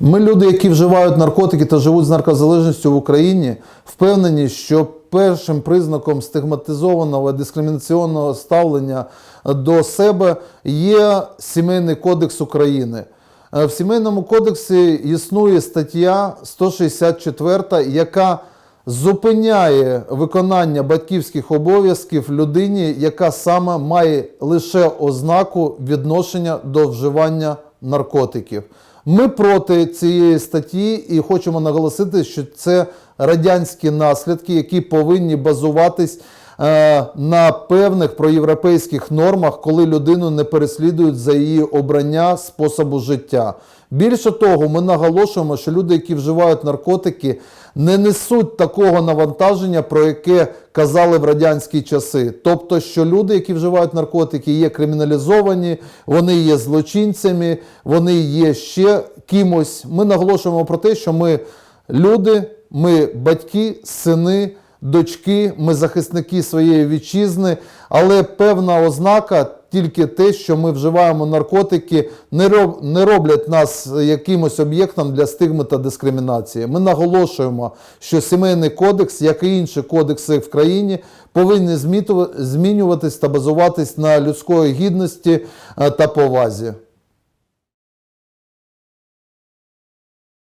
Ми, люди, які вживають наркотики та живуть з наркозалежністю в Україні, впевнені, що першим признаком стигматизованого дискримінаційного ставлення до себе є Сімейний кодекс України. Е, В Сімейному кодексі існує стаття 164, яка зупиняє виконання батьківських обов'язків людині, яка саме має лише ознаку відношення до вживання наркотиків. Ми проти цієї статті і хочемо наголосити, що це радянські наслідки, які повинні базуватись на певних проєвропейських нормах, коли людину не переслідують за її обрання способу життя. Більше того, ми наголошуємо, що люди, які вживають наркотики, не несуть такого навантаження, про яке казали в радянські часи. Тобто, що люди, які вживають наркотики, є криміналізовані, вони є злочинцями, вони є ще кимось. Ми наголошуємо про те, що ми люди, ми батьки, сини. Дочки, ми захисники своєї вітчизни, але певна ознака тільки те, що ми вживаємо наркотики, не, роб, не роблять нас якимось об'єктом для стигми та дискримінації. Ми наголошуємо, що сімейний кодекс, як і інші кодекси в країні, повинні змінюватись та базуватись на людської гідності е, та повазі.